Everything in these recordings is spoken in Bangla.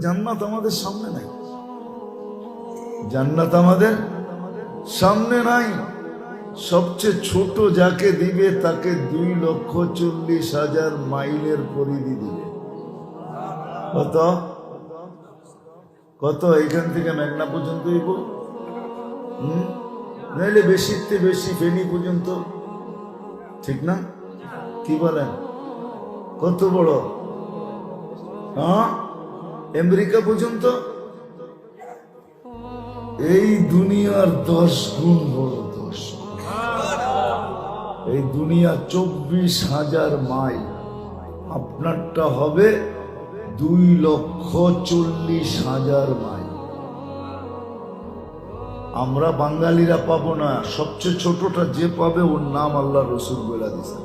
জান্নাত আমাদের সামনে নাই। জান্নাত আমাদের সামনে নাই। সবচেয়ে ছোট যাকে দিবে, তাকে দুই লক্ষ চল্লিশ হাজার মাইলের পরিধি দিবে। কত? কত? এখান থেকে মেঘনা পর্যন্ত হুম? নাইলে বেশিতে বেশি ফেনি পর্যন্ত। ঠিক না? কি বলেন? কত বড়? হ্যাঁ? আমেরিকা পর্যন্ত? এই দুনিয়ার দশ গুণ বড় দশ। এই দুনিয়া চব্বিশ হাজার মাইল। আপনারটা হবে দুই লক্ষ চল্লিশ হাজার মাইল। আমরা বাঙালিরা পাবো না, সবচেয়ে ছোটটা যে পাবে ওর নাম আল্লাহ রসুল বলে দিছে।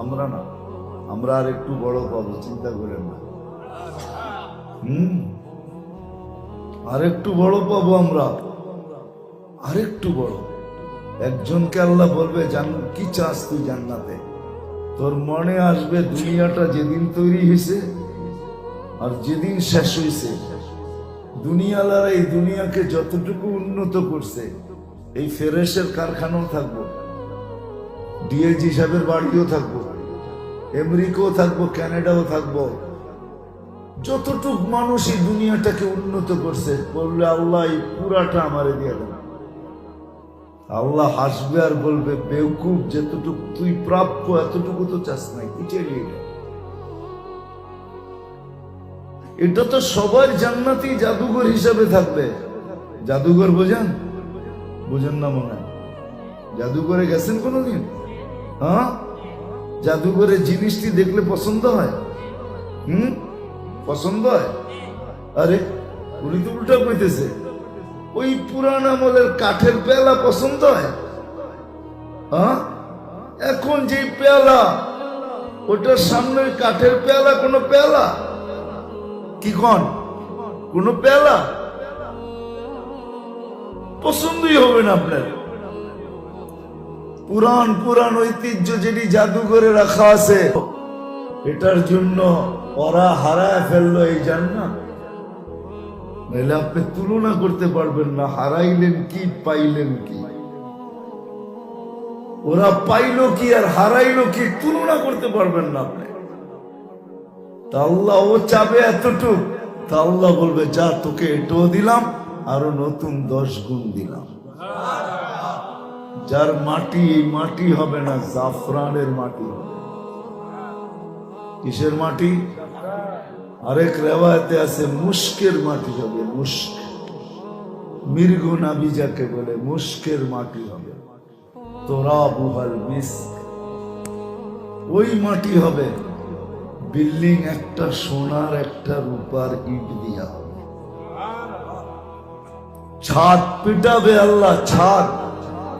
আমরা না, আমরা আর একটু বড় পাবো, চিন্তা করেন না। হুম। আর একটু বড় পাবো আমরা। আর একটু বড়। একজনকে আল্লাহ বলবে, জান, কি চাস তুই জান্নাতে? তোর মনে আসবে দুনিয়াটা যেদিন তৈরি হয়েছে আর যেদিন শেষ হয়েছে দুনিয়ালারা এই দুনিয়াকে যতটুকু উন্নত করছে, এই ফেরেসের কারখানাও থাকব। ডিএজি সাহেবের বাড়িও থাকব। আমেরিকাও থাকব কানাডাও থাকব। যতটুক মানুষ এই দুনিয়াটাকে উন্নত করছে বললে আল্লাহ এই পুরাটা আমারে দিয়ে দেন। আল্লাহ হাসবে আর বলবে, বেউকুব, যতটুকু তুই প্রাপ্য, এতটুকু তো চাস নাই কি চাইলি এটা? এটা তো সবার জান্নাতি জাদুঘর হিসাবে থাকবে। জাদুঘর বোঝেন? বোঝেন না মনে হয়। জাদুঘরে গেছেন কোনোদিন? হ্যাঁ? জাদুঘরে জিনিসটি দেখলে পছন্দ হয়? হুম? পছন্দ হয়? আরে, উনি তো উল্টা কইতেছে। ওই পুরান আমলের কাঠের পেয়ালা পছন্দ হয়? হ্যাঁ? এখন যে পেয়ালা, ওটার সামনে কাঠের পেয়ালা কোনো পেয়ালা? কি কন? কোন পেয়ালা? পছন্দই হবে না আপনার। পুরান পুরান ঐতিহ্য যেটি জাদুঘরে রাখা আছে, এটার জন্য ওরা হারায় ফেলল এই জান্নাত। নাহলে আপনি তুলনা করতে পারবেন না, হারাইলেন কি, পাইলেন কি। ওরা পাইলো কি আর হারাইলো কি তুলনা করতে পারবেন না আপনি। তা আল্লাহ ও চাবে এতটুক। তা আল্লাহ বলবে, যা তোকে এটাও দিলাম, আরও নতুন দশ গুণ দিলাম। যার মাটি, এই মাটি হবে না, জাফরানের মাটি। কিসের মাটি? আরেক রেওয়ায়তে আছে মুস্কের মাটি হবে মুস্ক মৃগ নাবি যাকে বলে মুস্কের মাটি হবে। তোরা বুহাল মিস ওই মাটি হবে, বিল্ডিং একটা সোনার একটা রূপার ইট দিয়া হবে। ছাদ পিটাবে আল্লাহ, ছাদ।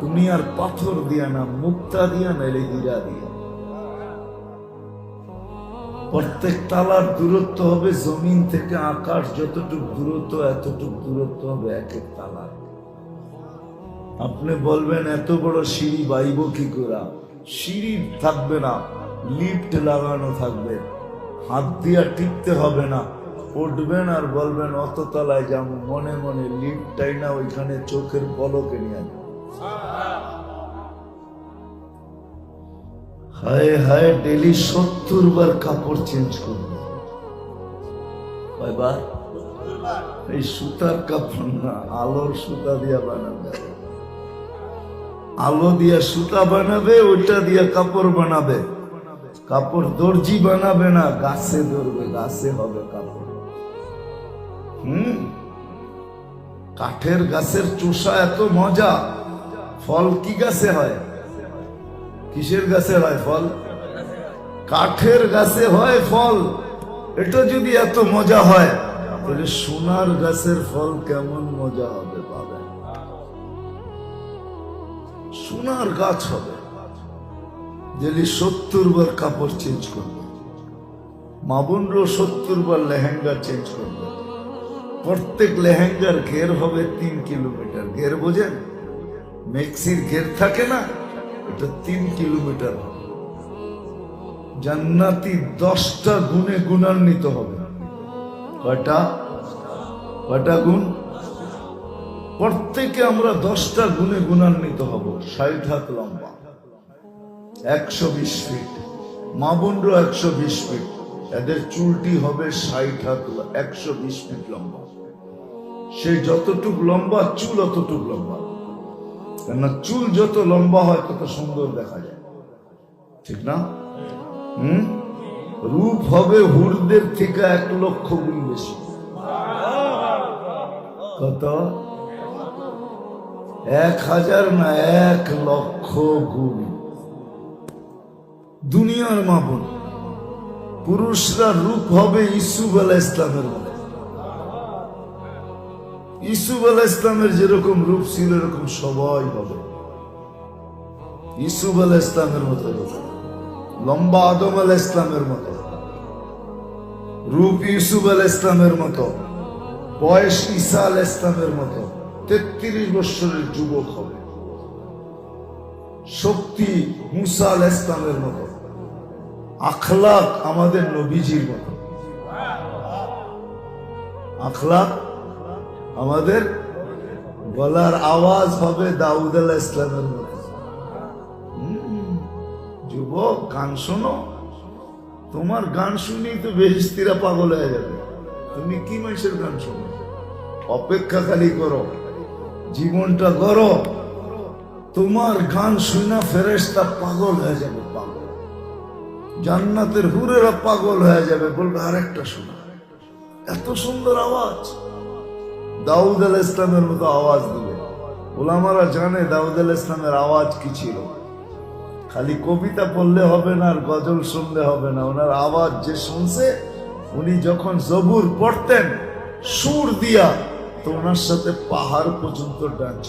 তুমি আর পাথর দিয়া না, মুক্তা দিয়া নাইলে হীরা দিয়া। প্রত্যেক তালার দূরত্ব হবে জমিন থেকে আকাশ, যতটুক দূরত্ব, এতটুক দূরত্ব হবে এক এক তালার আপনি বলবেন, এত বড় সিঁড়ি বাইব কি করা? সিঁড়ি থাকবে না, লিফট লাগানো থাকবে। হাত দিয়া টিপতে হবে না। উঠবেন আর বলবেন, অত তলায় যাব। মনে মনে লিফটটাই না ওইখানে চোখের পলকে নিয়ে যাব। হায় হায় ডেলি সত্তর বার কাপড় চেঞ্জ করবে। কয়বার? এই সুতার কাপড় না, আলোর সুতা দিয়া বানাবে। আলো দিয়া সুতা বানাবে, ওইটা দিয়া কাপড় বানাবে। কাপড় দর্জি বানাবে না, গাছে ধরবে, গাছে হবে কাপড়। হুম? কাঠের গাছের চোষা এত মজা, ফল কি গাছে হয়? কিসের গাছে হয় ফল? কাঠের গাছে হয় ফল। এটা যদি এত মজা হয়, তাহলে সোনার গাছের ফল কেমন মজা হবে পাবেন সোনার গাছ হবে। যেলি সত্তর বার কাপড় চেঞ্জ করবে। মাবুনরও সত্তর বার লেহেঙ্গা চেঞ্জ করবে। প্রত্যেক লেহেঙ্গার ঘের হবে তিন কিলোমিটার। ঘের বোঝেন? মেক্সির ঘের থাকে না? এটা তিন কিলোমিটার। জান্নাতি দশটা গুণে গুণান্বিত হবে। কয়টা? কয়টা গুণ? প্রত্যেকে আমরা দশটা গুণে গুণান্বিত হব। ষাট হাত লম্বা। একশো বিশ ফিট। মা বোনরও একশো বিশ ফিট। এদের চুলটি হবে ষাট হাত একশো বিশ ফিট লম্বা। সে যতটুক লম্বা, চুল অতটুক লম্বা। কেননা চুল যত লম্বা হয়, তত সুন্দর দেখা যায়। ঠিক না? হুম? রূপ হবে হুরদের থেকে এক লক্ষ গুণ বেশি। কত? এক হাজার না এক লক্ষ গুণ। দুনিয়ার মাপন পুরুষরা রূপ হবে ইসুফ আলাহ ইসলামের মতো ইসুফ আলাহ ইসলামের যেরকম রূপ ছিল, এরকম সবাই হবে ইসুফ আলাহ ইসলামের মতো লম্বা আদম আলাহ ইসলামের মতো। রূপ ইউসুফ আলাহ ইসলামের মতো। বয়স ঈসা আলাহ ইসলামের মতো। তেত্রিশ বৎসরের যুবক হবে। শক্তি মুসা আলাহ ইসলামের মতো। আখলাক আমাদের নবীজির মতো। আখলাক আমাদের গলার আওয়াজ হবে দাউদ আলাহ ইসলামের মতো। যুবক, গান শোনো। তোমার গান শুনেই তো বেহিস্তিরা পাগল হয়ে যাবে। তুমি কি মানুষের গান শোনো? অপেক্ষা খালি করো। জীবনটা করো তোমার গান শুনা ফেরেশতা পাগল হয়ে যাবে, পাগল। জান্নাতের হুরেরা পাগল হয়ে যাবে। বলবে, আরেকটা শোনা। এত সুন্দর আওয়াজ। দাউদ আল ইসলামের মতো আওয়াজ দিবে ওলামারা জানে দাউদ আল ইসলামের আওয়াজ কি ছিল। খালি কবিতা পড়লে হবে না, আর গজল শুনলে হবে না। ওনার আওয়াজ যে শুনছে, উনি যখন জবুর পড়তেন, সুর দিয়া, তো ওনার সাথে পাহাড় পর্যন্ত ডান্স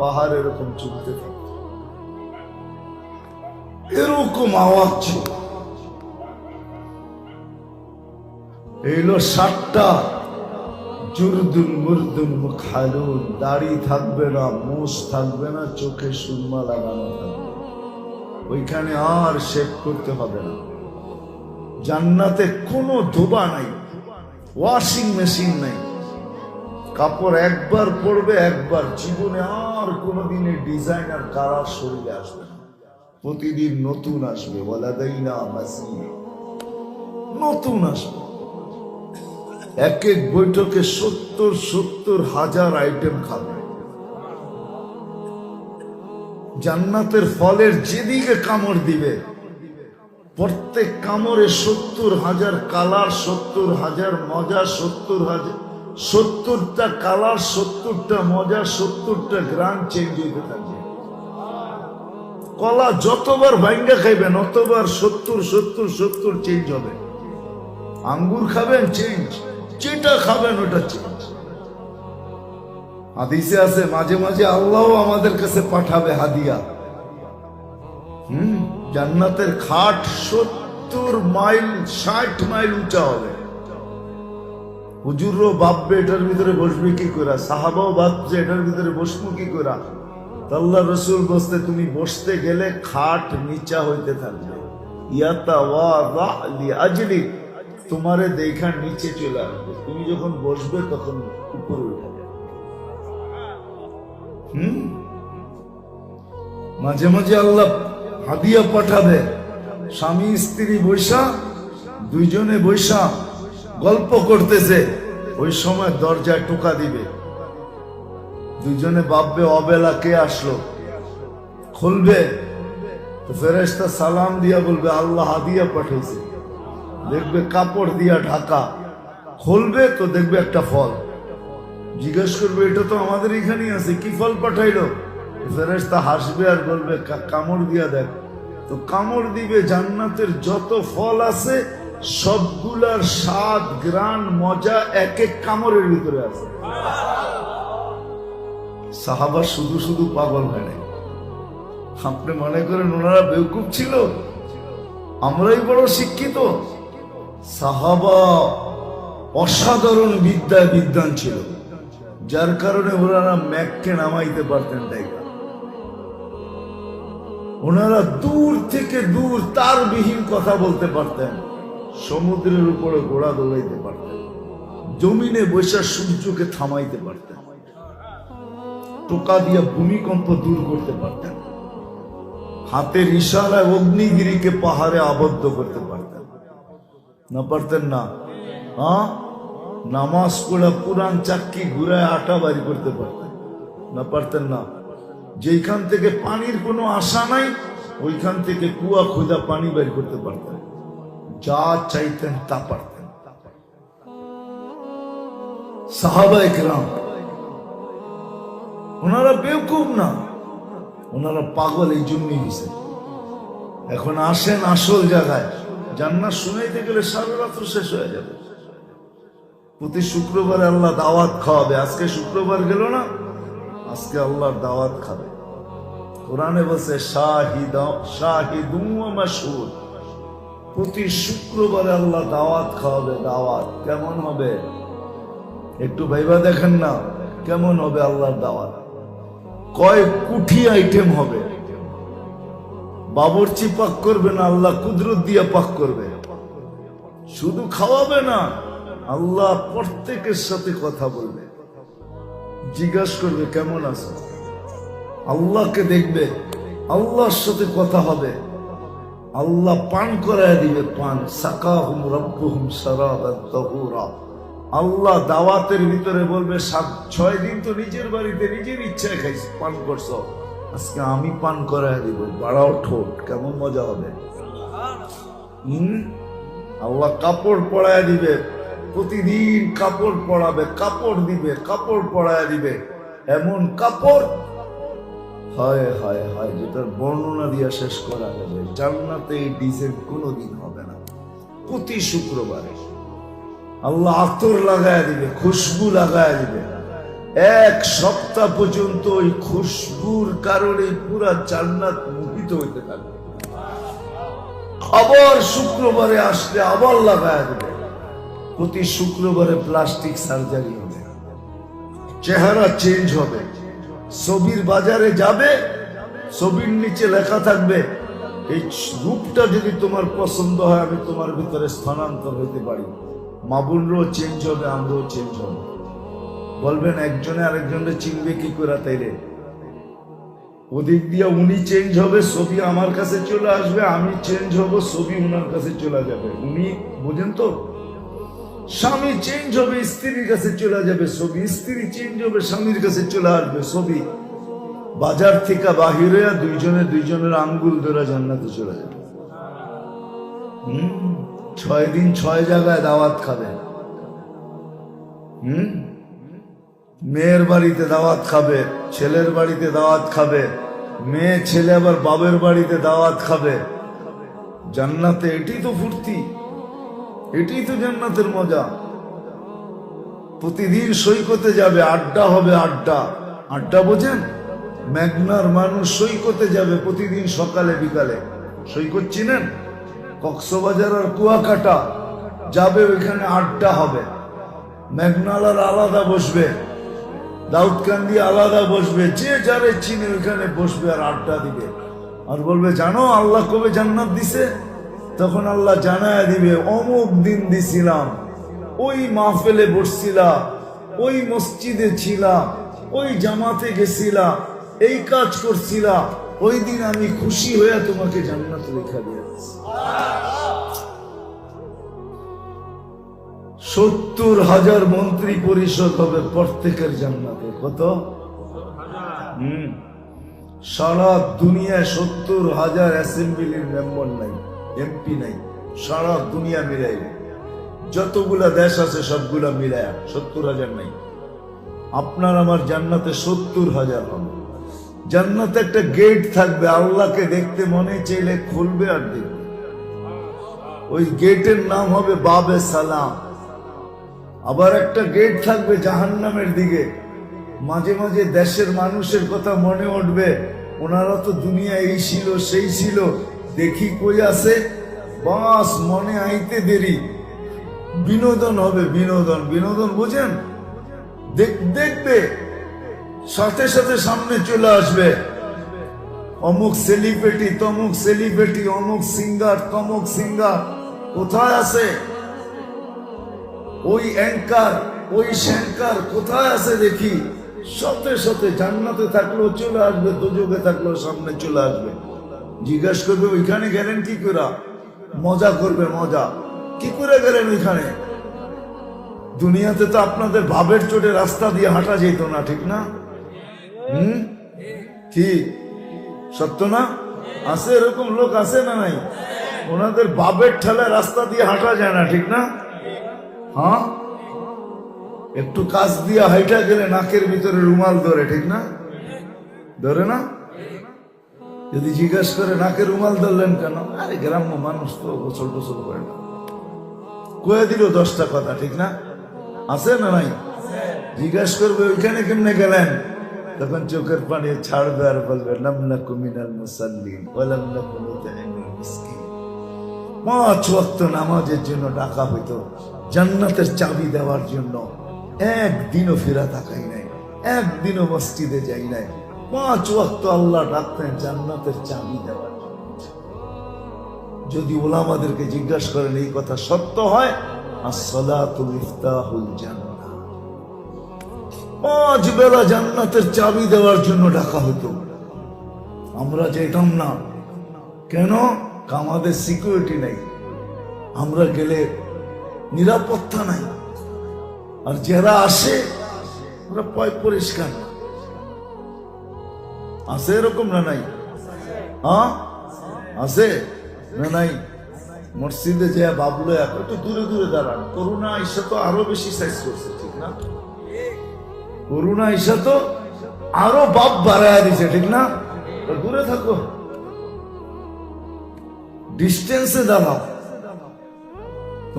পাহাড় এরকম চলতে থাকতো। এরকম আওয়াজ ছিল। এইলো সাতটা। জুরদুন মুরদুন মুখালুন, দাড়ি থাকবে না, মোষ থাকবে না, চোখে সুরমা লাগানো ওইখানে আর শেভ করতে হবে না। জান্নাতে কোনো ধোবা নাই, ওয়াশিং মেশিন নাই। কাপড় একবার পরবে, একবার জীবনে আর কোনোদিনে ডিজাইন আর কালার শরীরে আসবে প্রতিদিন নতুন আসবে বলা দেয় না নতুন আসবে। এক এক বৈঠকে সত্তর সত্তর হাজার আইটেম খাবে। জান্নাতের ফলের যেদিকে কামড় দিবে, প্রত্যেক কামড়ে সত্তর হাজার কালার, সত্তর হাজার মজা, সত্তর হাজার, সত্তরটা কালার, সত্তরটা মজা, সত্তরটা গ্রাম চেঞ্জ হইতে থাকবে। কলা যতবার ভাঙ্গা খাইবেন, অতবার সত্তর সত্তর সত্তর চেঞ্জ হবে। আঙ্গুর খাবেন চেঞ্জ যেটা খাবেন ওটা হাদিসে আছে, মাঝে মাঝে আল্লাহ আমাদের কাছে পাঠাবে হাদিয়া। হুম, জান্নাতের খাট সত্তর মাইল, ষাট মাইল উঁচা হবে। হুজুরও ভাববে, এটার ভিতরে বসবে কি করে? সাহাবাও ভাবছে, এটার ভিতরে বসবো কি করে? আল্লাহ রসুল বসতে তুমি বসতে গেলে খাট নিচা হইতে থাকবে। ইয়াতা ওয়া দা লি আজলি তোমারে দেখা নিচে চলে আসবে। তুমি যখন বসবে তখন উপরে উঠে যাবে। হুম? মাঝে মাঝে আল্লাহ হাদিয়া পাঠাবে, স্বামী, স্ত্রী বৈশা, দুইজনে বৈশা গল্প করতেছে, ওই সময় দরজায় টোকা দিবে। দুইজনে ভাববে, অবেলা কে আসলো? খুলবে, তো ফেরেশতা সালাম দিয়া বলবে, আল্লাহ হাদিয়া পাঠাইছে। দেখবে কাপড় দিয়া ঢাকা। খুলবে তো দেখবে একটা ফল। জিজ্ঞেস করবে, এটা তো আমাদের এখানেই আছে, কি ফল পাঠাইলো? ফেরেশতা হাসবে আর বলবে কামড় দিয়া দেখ। তো কামড় দিবে, জান্নাতের যত ফল আছে, সবগুলার স্বাদ গ্রান মজা এক এক কামড়ের ভিতরে আছে। সাহাবা শুধু শুধু পাগল হয় আপনি মনে করেন ওনারা বেউকুব ছিল? আমরাই বড় শিক্ষিত? সাহাবা অসাধারণ বিদ্যায় বিদ্যান ছিল। যার কারণে ওনারা ম্যাককে নামাইতে পারতেন তাই ওনারা দূর থেকে দূর তার বিহীন কথা বলতে পারতেন। সমুদ্রের উপরে ঘোড়া দৌড়াইতে পারতেন। জমিনে বৈশা সূর্যকে থামাইতে পারতেন। টোকা দিয়া ভূমিকম্প দূর করতে পারতেন। হাতের ইশারায় অগ্নিগিরিকে পাহাড়ে আবদ্ধ করতে পারতেন। না পারতেন না। হ্যাঁ? নামাজ পড়ে পুরান চাক্কি ঘুরায় আটা বাড়ি করতে পারতেন। না পারতেন না। যেখান থেকে পানির কোনো আশা নাই, ওইখান থেকে কুয়া খোঁজা পানি বের করতে পারতেন। যা চাইতেন তা পারতেন। সাহাবা একরাম, ওনারা বেউকুব না। ওনারা পাগল এই জন্যই হয়েছে এখন আসেন আসল জায়গায়। জান্নাত শুনাইতে গেলে সারা রাত্র শেষ হয়ে যাবে। প্রতি শুক্রবারে আল্লাহ দাওয়াত খাওয়াবে। আজকে শুক্রবার গেল না? আজকে আল্লাহর দাওয়াত খাবে। কোরআনে বলছে, শাহিদ, শাহিদু মাসুর প্রতি শুক্রবারে আল্লাহ দাওয়াত খাওয়াবে, দাওয়াত। কেমন হবে? একটু ভাইবা দেখেন না, কেমন হবে আল্লাহর দাওয়াত? কয় কুঠি আইটেম হবে? বাবরচি পাক করবে না, আল্লাহ কুদরত দিয়া পাক করবে। শুধু খাওয়াবে না, আল্লাহ প্রত্যেকের সাথে কথা বলবে। জিজ্ঞাসা করবে, কেমন আছো? আল্লাহকে দেখবে, আল্লাহর সাথে কথা হবে। আল্লাহ পান করায় দিবে পান। সাকাহুম রব্বুহুম সারাদান তাহুরা। আল্লাহ দাওয়াতের ভিতরে বলবে, সাত, ছয় দিন তো নিজের বাড়িতে নিজের ইচ্ছায় খাইছি, পান করছ। আজকে আমি পান করায় দিব, বাড়াও ঠোঁট, কেমন মজা হবে? আল্লাহ কাপড় পরায় দিবে, প্রতিদিন কাপড় পরাবে, কাপড় দিবে, কাপড় পরায় দিবে। এমন কাপড়? হয় হয় হয়, যেটার বর্ণনা দিয়া শেষ করা যাবে। জান্নাতে এই ডিজাইন কোনোদিন হবে না, প্রতি শুক্রবারে। আল্লাহ আতর লাগায় দিবে, খুশবু লাগায় দিবে। এক সপ্তাহ পর্যন্ত ওই খুশবুর কারণে পুরা জান্নাত মুহিত হইতে থাকবে। আবার শুক্রবারে আসলে আবার লাগায় দেবে প্রতি শুক্রবারে প্লাস্টিক সার্জারি হবে। চেহারা চেঞ্জ হবে। ছবির বাজারে যাবে, ছবির নিচে লেখা থাকবে, এই রূপটা যদি তোমার পছন্দ হয়, আমি তোমার ভিতরে স্থানান্তর হইতে পারি। মাবুনরাও চেঞ্জ হবে, আমরাও চেঞ্জ হবে। বলবেন, একজনে আরেকজনে চিনবে কি করে তাইলে? ওদিক দিয়ে উনি চেঞ্জ হবে, ছবি আমার কাছে চলে আসবে, আমি চেঞ্জ হব, ছবি উনার কাছে চলে যাবে। উনি, বোঝেন তো? স্বামী চেঞ্জ হবে, স্ত্রীর কাছে চলে যাবে ছবি, স্ত্রী চেঞ্জ হবে, স্বামীর কাছে চলে আসবে ছবি। বাজার থেকে বাহিরে দুইজনে দুইজনের আঙ্গুল ধরে জান্নাতে চলে যাবে। হুম? ছয় দিন ছয় জায়গায় দাওয়াত খাবে হুম? মেয়ের বাড়িতে দাওয়াত খাবে, ছেলের বাড়িতে দাওয়াত খাবে, মেয়ে, ছেলে আবার বাবের বাড়িতে দাওয়াত খাবে। জান্নাতে এটি তো ফুর্তি এটি তো জান্নাতের মজা। প্রতিদিন সৈকতে যাবে, আড্ডা হবে আড্ডা। আড্ডা বোঝেন? মেঘনার মানুষ সৈকতে যাবে প্রতিদিন সকালে, বিকালে। সৈকত চিনেন? কক্সবাজার আর কুয়াকাটা, যাবে ওইখানে আড্ডা হবে। মেঘনালার আলাদা বসবে। দাউদকান্দি আলাদা বসবে, যে যারে চিনে ওইখানে বসবে আর আড্ডা দিবে। আর বলবে, জানো, আল্লাহ কবে জান্নাত দিছে? তখন আল্লাহ জানায় দিবে, অমুক দিন দিছিলাম, ওই মাহফিলে বসছিলাম ওই মসজিদে ছিলাম ওই জামাতে গেছিলাম এই কাজ করছিলাম ওই দিন আমি খুশি হয়ে তোমাকে জান্নাত লেখা দিয়েছি সত্তর হাজার মন্ত্রী পরিষদ হবে প্রত্যেকের জান্নাতে। কত? হুম। সারা দুনিয়ায় সত্তর হাজার অ্যাসেম্বলির মেম্বার নাই এমপি নাই। সারা দুনিয়া মিলাই যতগুলা দেশ আছে সবগুলা মিলায়া সত্তর হাজার নাই। আপনার আমার জান্নাতে সত্তর হাজার হবে। জান্নাতে একটা গেট থাকবে, আল্লাহকে দেখতে মনে চাইলে খুলবে আর দেখবে। ওই গেটের নাম হবে বাবে সালাম। আবার একটা গেট থাকবে জাহান্নামের দিকে। মাঝে মাঝে দেশের মানুষের কথা মনে উঠবে, ওনারা তো দুনিয়া এই ছিল, সেই ছিল। দেখি কই আছে? বাস, মনে আইতে দেরি। বিনোদন হবে, বিনোদন বিনোদন বোঝেন? দেখ- দেখবে। সাথে সাথে সামনে চলে আসবে। অমুক সেলিব্রিটি তমুক সেলিব্রিটি অমুক সিঙ্গার তমুক সিঙ্গার কোথায় আছে? ওই অ্যাঙ্কার, ওই শ্যাঙ্কার কোথায় আছে দেখি? সতে সতে জান্নাতে থাকলেও চলে আসবে দুযোগে থাকলেও সামনে চলে আসবে। জিজ্ঞাসা করবে, ওইখানে গেলেন কি করে মজা করবে, মজা। কি করে গেলেন ওইখানে? দুনিয়াতে তো আপনাদের ভাবের চোটে রাস্তা দিয়ে হাঁটা যেত না, ঠিক না? হুম? কি? সত্য না? আছে, এরকম লোক আছে না নাই? ওনাদের বাবের ঠেলায় রাস্তা দিয়ে হাঁটা যায় না, ঠিক না? হ্যাঁ? একটু কাজ দিয়ে হাইটা গেলে নাকের ভিতরে রুমাল ধরে, ঠিক না? ধরে না? যদি জিজ্ঞাসা করে, নাকে রুমাল ধরলেন কেন? আরে, গ্রাম্য মানুষ তো গোসল টোসল করে না। কয়ে দিল দশটা কথা, ঠিক না? আছে না নাই? জিজ্ঞাসা করবে, ওইখানে কেমনে গেলেন? তখন চোখের পানি ছাড়বে আর বলবে লামনা কুমিনাল মুসাল্লিন ওয়ালামনা কুনুতাইমিল মিসকিন। পাঁচ ওয়াক্ত নামাজের জন্য ডাকা হইতো। জান্নাতের চাবি দেওয়ার জন্য একদিনও ফেরা তাকাই নাই, একদিনও মসজিদে যাই নাই। পাঁচ ওয়াক্ত আল্লাহ ডাকতেন জান্নাতের চাবি দেওয়ার যদি ওলামাদেরকে জিজ্ঞাসা করেন, এই কথা সত্য হয়? পাঁচ বেলা জান্নাতের চাবি দেওয়ার জন্য ডাকা হতো। আমরা যেতাম না। কেন? আমাদের সিকিউরিটি নাই। আমরা গেলে নিরাপত্তা নাই। আর যারা আসে, ওরা পয় পরিষ্কার। আছে এরকম না নাই? হ্যাঁ? আছে? না নাই? মসজিদে যে বাবলো একটু দূরে দূরে দাঁড়ান। করোনা এসে তো আরও বেশি সাইজ করছে, ঠিক না? করোনা এসে তো আরও বাপ বাড়ায় দিছে, ঠিক না? দূরে থাকো। ডিস্টেন্সে দাঁড়াও।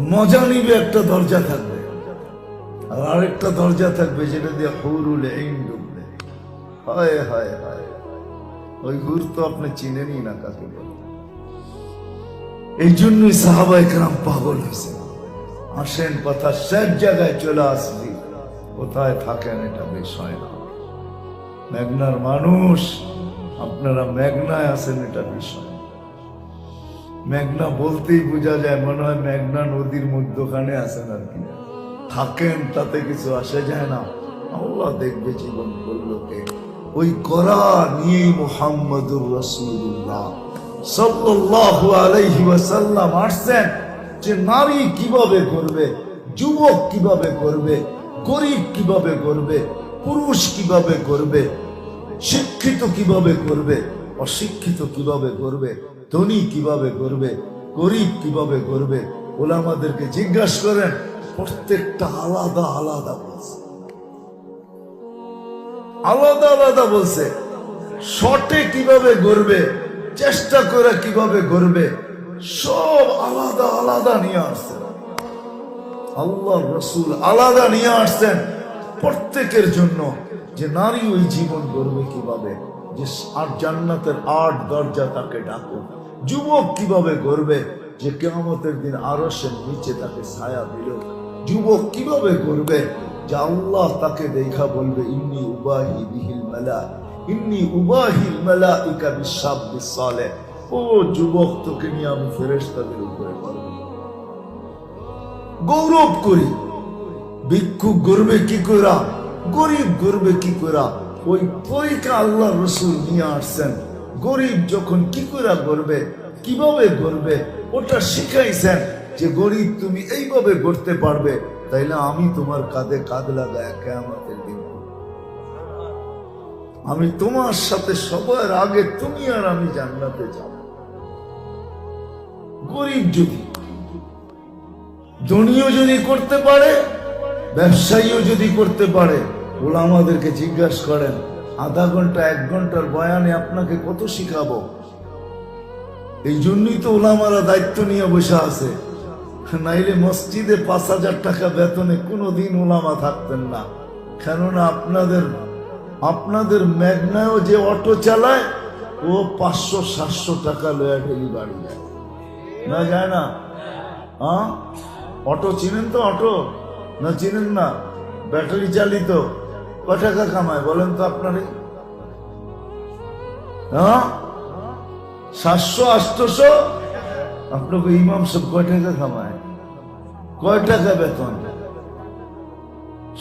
মজা নিবে, একটা দরজা থাকবে। আর আরেকটা দরজা থাকবে, যেটা দিয়ে হৌরুল এইন হয় হয় হয় ওই হুর তো আপনি চিনেনই না কাকে বলে। এই জন্যই সাহাবা একরাম পাগল হয়েছে। আসেন, কথা সব জায়গায় চলে আসবি কোথায় থাকেন, এটা বিষয় না। মেঘনার মানুষ, আপনারা মেঘনায় আছেন, এটা বিষয়। মেঘনা বলতেই বোঝা যায়, মনে হয় মেঘনা নদীর মধ্যখানে আছেন আর কি থাকেন, তাতে কিছু আসে যায় না। আল্লাহ দেখবে জীবন করলোকে ওই করা নিয়েই মোহাম্মদুর রসুল্লাহ সাল্লাল্লাহু আলাইহি ওয়াসাল্লাম আসছেন যে নারী কীভাবে করবে, যুবক কীভাবে করবে, গরিব কীভাবে করবে, পুরুষ কীভাবে করবে, শিক্ষিত কীভাবে করবে, অশিক্ষিত কীভাবে করবে ধনী কীভাবে করবে, গরিব কীভাবে করবে, ওলামাদেরকে জিজ্ঞাসা করেন, প্রত্যেকটা আলাদা আলাদা বলছে। আলাদা আলাদা বলছে, শটে কীভাবে গড়বে, চেষ্টা করে কীভাবে গড়বে, সব আলাদা আলাদা নিয়ে আসছেন। আল্লাহ রসুল আলাদা নিয়ে আসছেন প্রত্যেকের জন্য যে নারী ওই জীবন গড়বে কীভাবে, যে আর জান্নাতের আট দরজা তাকে ডাকুক। যুবক কীভাবে গড়বে যে কেমতের দিন আরসের নিচে তাকে ছায়া দিল? যুবক কীভাবে করবে যে আল্লাহ তাকে দেখা বলবে, ইন্নি উবাহি বিহিল মেলা ইন্নি উবাহিল মেলা ইকা বিশ্বাব বিসালে ও যুবক, তোকে নিয়ে আমি ফেরেশতাদের উপরে করব গৌরব করি। ভিক্ষু গর্বে কি করা গরিব গর্বে কি করা ওই পরীক্ষা আল্লাহ রসুল নিয়ে আসছেন। গরিব যখন কি করে গড়বে, কীভাবে গড়বে, ওটা শিখাইছেন যে গরিব তুমি এইভাবে গড়তে পারবে, তাইলে আমি তোমার কাঁধে কাঁধ লাগায় কেয়ামতের দিন আমি তোমার সাথে সবার আগে তুমি আর আমি জান্নাতে যাব। গরিব যদি ধনীও যদি করতে পারে, ব্যবসায়ীও যদি করতে পারে ওলা আমাদেরকে জিজ্ঞাসা করেন আধা ঘণ্টা, এক ঘণ্টার বয়ানে আপনাকে কত শিখাবো? এই জন্যই তো ওলামারা দায়িত্ব নিয়ে বসে আছে। নাইলে মসজিদে পাঁচ হাজার টাকা বেতনে কোনোদিন ওলামা থাকতেন না। কেননা আপনাদের আপনাদের মেঘনায়ও যে অটো চালায়, ও পাঁচশো, সাতশো টাকা লয়া ডেলি বাড়ি যায় না যায় না? হ্যাঁ অটো চিনেন তো অটো? না চিনেন না? ব্যাটারি চালিত? ক টাকা কামায় বলেন তো আপনারই হ্যাঁ? সাতশো আটশোশো আপনাকে ইমাম সব কয় টাকা কামায়? কয় টাকা বেতন?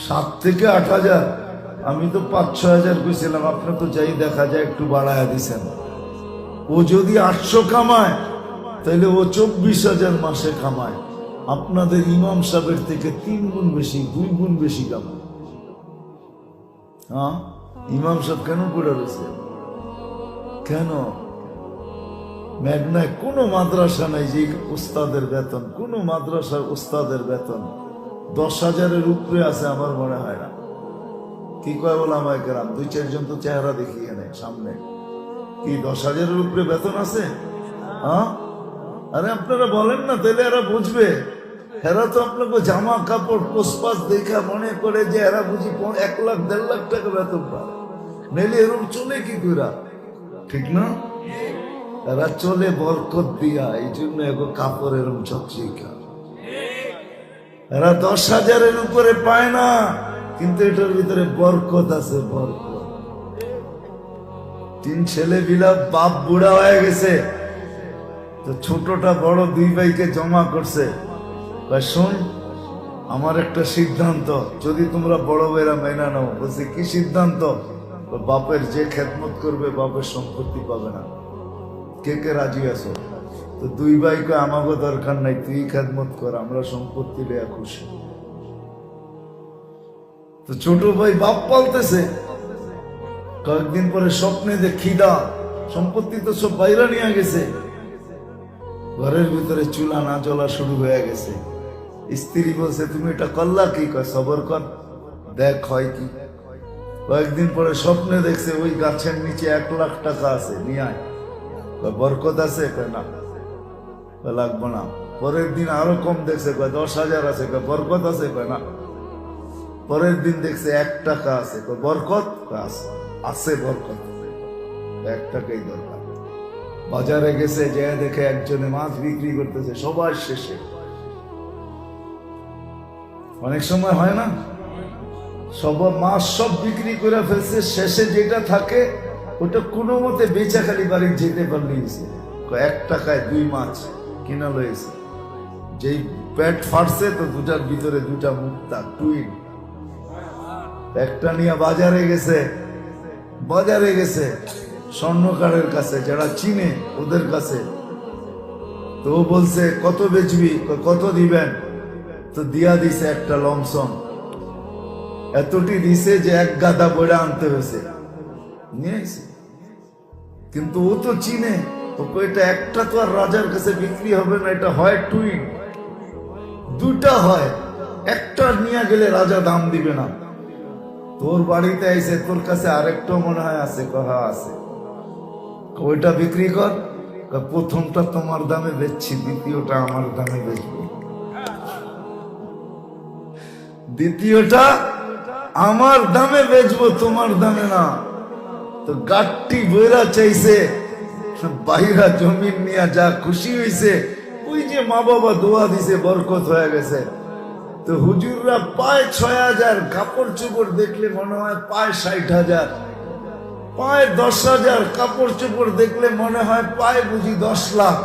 সাত থেকে আট হাজার। আমি তো পাঁচ ছ হাজার কইছিলাম, আপনার তো যাই দেখা যায় একটু বাড়ায়া দিছেন। ও যদি আটশো কামায় তাহলে ও চব্বিশ হাজার মাসে কামায়। আপনাদের ইমাম সাহেবের থেকে তিন গুণ বেশি, দুই গুণ বেশি কামায়। হ্যাঁ ইমাম সাহেব কেন পড়ে রয়েছে কেন? মেঘনায় কোনো মাদ্রাসা নাই যে উস্তাদের বেতন, কোনো মাদ্রাসার উস্তাদের বেতন। দশ হাজারের উপরে আছে আমার মনে হয় না। কি কয় বলে আমায় কেরাম? দুই, চারজন তো চেহারা দেখিয়ে নেয় সামনে। কি, দশ হাজারের উপরে বেতন আছে? হ্যাঁ আরে আপনারা বলেন না, তাহলে এরা বুঝবে। এরা তো আপনাকে জামা কাপড় পোসপাস দেখা মনে করে যে এরা বুঝি এক লাখ, দেড় লাখ টাকা বেতন পায়। নইলে এরকম চলে কি কইরা? ঠিক না? এরা চলে বরকত দিয়া, এই জন্য এগো কাপড় এরম চকচিকা এরা দশ হাজারের উপরে পায় না, কিন্তু এটার ভিতরে বরকত আছে, বরকত। তিন ছেলে বিলাপ বাপ বুড়া হয়ে গেছে, তো ছোটটা বড় দুই ভাইকে জমা করছে। শোন, আমার একটা সিদ্ধান্ত। যদি তোমরা বড় ভাইরা মেনা নাও, বলছে, কি সিদ্ধান্ত? বাপের যে খেদমত করবে, বাপের সম্পত্তি পাবে না। কে কে রাজি আছো? তো দুই ভাইকে আমাকে দরকার নাই, তুই খেদমত কর, আমরা সম্পত্তি লেয়া খুশি। তো ছোট ভাই বাপ পালতেছে। কয়েকদিন পরে স্বপ্নে যে খিদা, সম্পত্তি তো সব বাইরে নিয়ে গেছে। ঘরের ভিতরে চুলা না জ্বলা শুরু হয়ে গেছে। স্ত্রী বলছে, তুমি এটা করলা কি? কয়, সবর কর, দেখ হয় কি? কয়েকদিন পরে স্বপ্নে দেখছে ওই গাছের নিচে এক লাখ টাকা আছে, নিয়ে বরকত আছে? না। লাগবো না। পরের দিন আরও কম দেখছে, কয়, দশ হাজার আছে। বরকত আছে? কয়, না। পরের দিন দেখছে এক টাকা আছে। বরকত? আছে আছে বরকত। এক টাকাই দরকার। বাজারে গেছে যে দেখে একজনে মাছ বিক্রি করতেছে, সবার শেষে। অনেক সময় হয় না? সব মাছ সব বিক্রি করে ফেলছে, শেষে যেটা থাকে, ওটা কোনো মতে বেচা খালি বাড়ি যেতে। কয়, এক টাকায় দুই মাছ কিনা লয়েছে যেই পেট ফাটছে তো দুটার ভিতরে দুটা মুক্তা টুইন একটা নিয়ে বাজারে গেছে বাজারে গেছে, স্বর্ণকারের কাছে, যারা চিনে ওদের কাছে। তো বলছে, কত বেচবি? কত দিবেন? তো দিয়া দিছে একটা লমসম। এতটি দিছে যে এক গাদা বইটা আনতে হয়েছে। নিয়ে আইছে। কিন্তু ও তো চিনে। তো এটা একটা তো আর রাজার কাছে বিক্রি হবে না, এটা হয় টুইন। দুটা হয়। একটা নিয়ে গেলে রাজা দাম দিবে না। তোর বাড়িতে আইসে তোর কাছে আরেকটা মনে হয় আছে কথা আছে। ওইটা বিক্রি কর। প্রথমটা তোমার দামে বেচছি, দ্বিতীয়টা আমার দামে বেচবো। দ্বিতীয়টা, আমার দামে বেচবো, তোমার দামে না। তো গাঠটি বইরা চাইছে, বাইরা জমিন নিয়ে যা খুশি হইছে, ওই যে মা বাবা দোয়া দিছে, বরকত হয়ে গেছে। তো হুজুররা পায় ছয় হাজার কাপড় চোপড় দেখলে মনে হয় পায় ষাট হাজার। পায় দশ হাজার কাপড় চোপড় দেখলে মনে হয় পায় বুঝি দশ লাখ।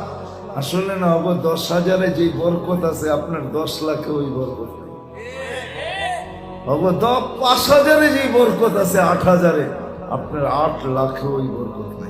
আসলে না অব দশ হাজারে যে বরকত আছে, আপনার দশ লাখে ওই বরকত। পাঁচ হাজারে যে বরকত আছে আট হাজারে। আপনার আট লাখে ওই বরকত